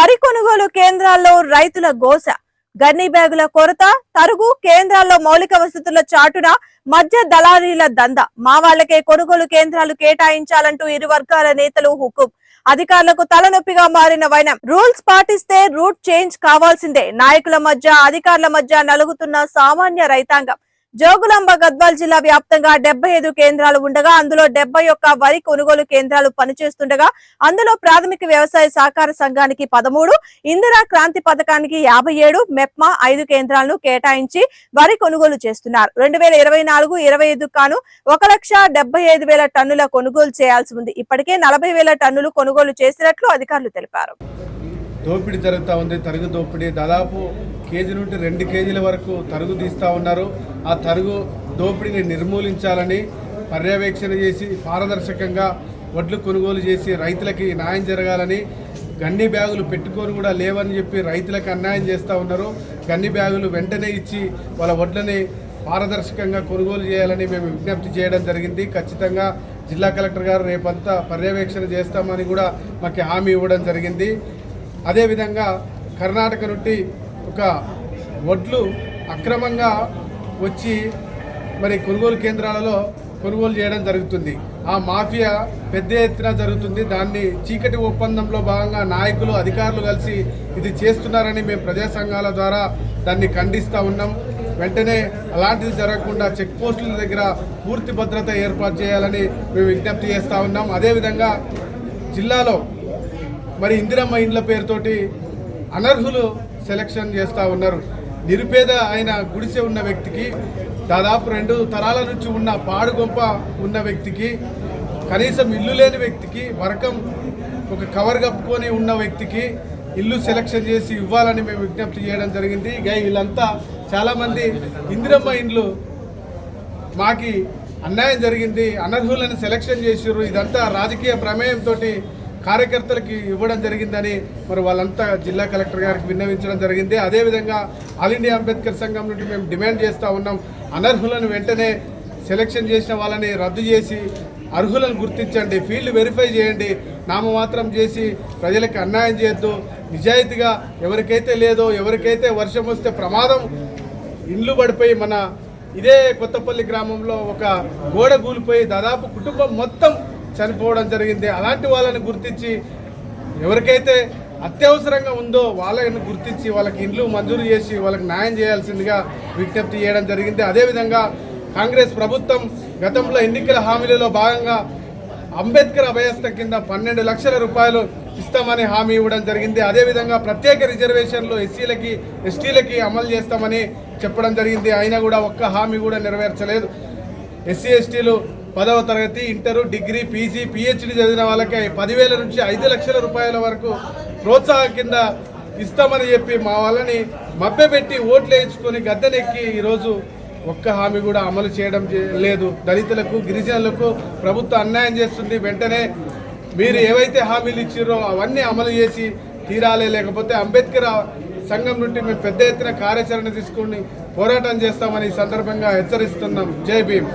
వరి కొనుగోలు కేంద్రాల్లో రైతుల గోస. గన్ని బ్యాగుల కొరత తరుగు కేంద్రాల్లో మౌలిక వసతుల చాటున మధ్య దళారీల దంద. మా వాళ్ళకే కొనుగోలు కేంద్రాలు కేటాయించాలంటూ ఇరు వర్గాల నేతలు హుకుం. అధికారులకు తలనొప్పిగా మారిన వైనం. రూల్స్ పాటిస్తే రూట్ చేంజ్ కావాల్సిందే. నాయకుల మధ్య అధికారుల మధ్య నలుగుతున్న సామాన్య రైతాంగం. జోగులాంబ గద్వాల్ జిల్లా వ్యాప్తంగా డెబ్బై ఐదు కేంద్రాలు ఉండగా అందులో డెబ్బై ఒక్క వరి కొనుగోలు కేంద్రాలు పనిచేస్తుండగా అందులో ప్రాథమిక వ్యవసాయ సహకార సంఘానికి పదమూడు ఇందిరా క్రాంతి పథకానికి యాభై ఏడు మెప్మా ఐదు కేంద్రాలను కేటాయించి వరి కొనుగోలు చేస్తున్నారు. రెండు వేల ఇరవై నాలుగు ఇరవై ఐదు కాను ఒక లక్ష డెబ్బై ఐదు వేల టన్నుల కొనుగోలు చేయాల్సి ఉంది. ఇప్పటికే నలభై వేల టన్నులు కొనుగోలు చేసినట్లు అధికారులు తెలిపారు. దోపిడీ జరుగుతూ ఉంది. తరుగు దోపిడీ దాదాపు కేజీ నుండి రెండు కేజీల వరకు తరుగు తీస్తూ ఉన్నారు. ఆ తరుగు దోపిడీని నిర్మూలించాలని పర్యవేక్షణ చేసి పారదర్శకంగా వడ్లు కొనుగోలు చేసి రైతులకి న్యాయం జరగాలని గన్ని బ్యాగులు పెట్టుకొని కూడా లేవని చెప్పి రైతులకు అన్యాయం చేస్తూ ఉన్నారు. గన్ని బ్యాగులు వెంటనే ఇచ్చి వాళ్ళ వడ్లని పారదర్శకంగా కొనుగోలు చేయాలని మేము విజ్ఞప్తి చేయడం జరిగింది. ఖచ్చితంగా జిల్లా కలెక్టర్ గారు రేపంతా పర్యవేక్షణ చేస్తామని కూడా మాకు హామీ ఇవ్వడం జరిగింది. అదేవిధంగా కర్ణాటక నుండి ఒక వడ్లు అక్రమంగా వచ్చి మరి కొనుగోలు కేంద్రాలలో కొనుగోలు చేయడం జరుగుతుంది. ఆ మాఫియా పెద్ద ఎత్తున జరుగుతుంది. దాన్ని చీకటి ఒప్పందంలో భాగంగా నాయకులు అధికారులు కలిసి ఇది చేస్తున్నారని మేము ప్రజా సంఘాల ద్వారా దాన్ని ఖండిస్తూ ఉన్నాం. వెంటనే అలాంటిది జరగకుండా చెక్ పోస్టుల దగ్గర పూర్తి భద్రత ఏర్పాటు చేయాలని మేము విజ్ఞప్తి చేస్తూ ఉన్నాం. అదేవిధంగా జిల్లాలో మరి ఇందిరమ్మ ఇండ్ల పేరుతోటి అనర్హులు సెలక్షన్ చేస్తూ ఉన్నారు. నిరుపేద ఆయన గుడిసె ఉన్న వ్యక్తికి దాదాపు రెండు తరాల నుంచి ఉన్న పాడుగొంప ఉన్న వ్యక్తికి కనీసం ఇల్లు లేని వ్యక్తికి వరకం ఒక కవర్ కప్పుకొని ఉన్న వ్యక్తికి ఇల్లు సెలక్షన్ చేసి ఇవ్వాలని మేము విజ్ఞప్తి చేయడం జరిగింది. ఇక వీళ్ళంతా చాలామంది ఇందిరమ్మ ఇండ్లు మాకి అన్యాయం జరిగింది అనర్హులను సెలక్షన్ చేసారు ఇదంతా రాజకీయ ప్రమేయంతో కార్యకర్తలకి ఇవ్వడం జరిగిందని మరి వాళ్ళంతా జిల్లా కలెక్టర్ గారికి విన్నవించడం జరిగింది. అదేవిధంగా ఆల్ ఇండియా అంబేద్కర్ సంఘం నుండి మేము డిమాండ్ చేస్తూ ఉన్నాం. అనర్హులను వెంటనే సెలక్షన్ చేసిన వాళ్ళని రద్దు చేసి అర్హులను గుర్తించండి ఫీల్డ్ వెరిఫై చేయండి. నామమాత్రం చేసి ప్రజలకు అన్యాయం చేయొద్దు. నిజాయితీగా ఎవరికైతే లేదో ఎవరికైతే వర్షం వస్తే ప్రమాదం ఇండ్లు పడిపోయి మన ఇదే కొత్తపల్లి గ్రామంలో ఒక గోడ కూలిపోయి దాదాపు కుటుంబం మొత్తం చనిపోవడం జరిగింది. అలాంటి వాళ్ళని గుర్తించి ఎవరికైతే అత్యవసరంగా ఉందో వాళ్ళని గుర్తించి వాళ్ళకి ఇండ్లు మంజూరు చేసి వాళ్ళకి న్యాయం చేయాల్సిందిగా విజ్ఞప్తి చేయడం జరిగింది. అదేవిధంగా కాంగ్రెస్ ప్రభుత్వం గతంలో ఎన్నికల హామీలలో భాగంగా అంబేద్కర్ అభయస్థ కింద పన్నెండు లక్షల రూపాయలు ఇస్తామని హామీ ఇవ్వడం జరిగింది. అదేవిధంగా ప్రత్యేక రిజర్వేషన్లు ఎస్సీలకి ఎస్టీలకి అమలు చేస్తామని చెప్పడం జరిగింది. అయినా కూడా ఒక్క హామీ కూడా నెరవేర్చలేదు. ఎస్సీ ఎస్టీలు పదవ తరగతి ఇంటరు డిగ్రీ పీజీ పిహెచ్డి చదివిన వాళ్ళకి పదివేల నుంచి ఐదు లక్షల రూపాయల వరకు ప్రోత్సాహం కింద ఇస్తామని చెప్పి మా వాళ్ళని మభ్యపెట్టి ఓట్లు వేయించుకొని గద్దెనెక్కి ఈరోజు ఒక్క హామీ కూడా అమలు చేయడం లేదు. దళితులకు గిరిజనులకు ప్రభుత్వం అన్యాయం చేస్తుంది. వెంటనే మీరు ఏవైతే హామీలు ఇచ్చారో అవన్నీ అమలు చేసి తీరాలే. లేకపోతే అంబేద్కర్ సంఘం నుండి మేము పెద్ద ఎత్తున కార్యాచరణ తీసుకొని పోరాటం చేస్తామని ఈ సందర్భంగా హెచ్చరిస్తున్నాం. జై భీమ్.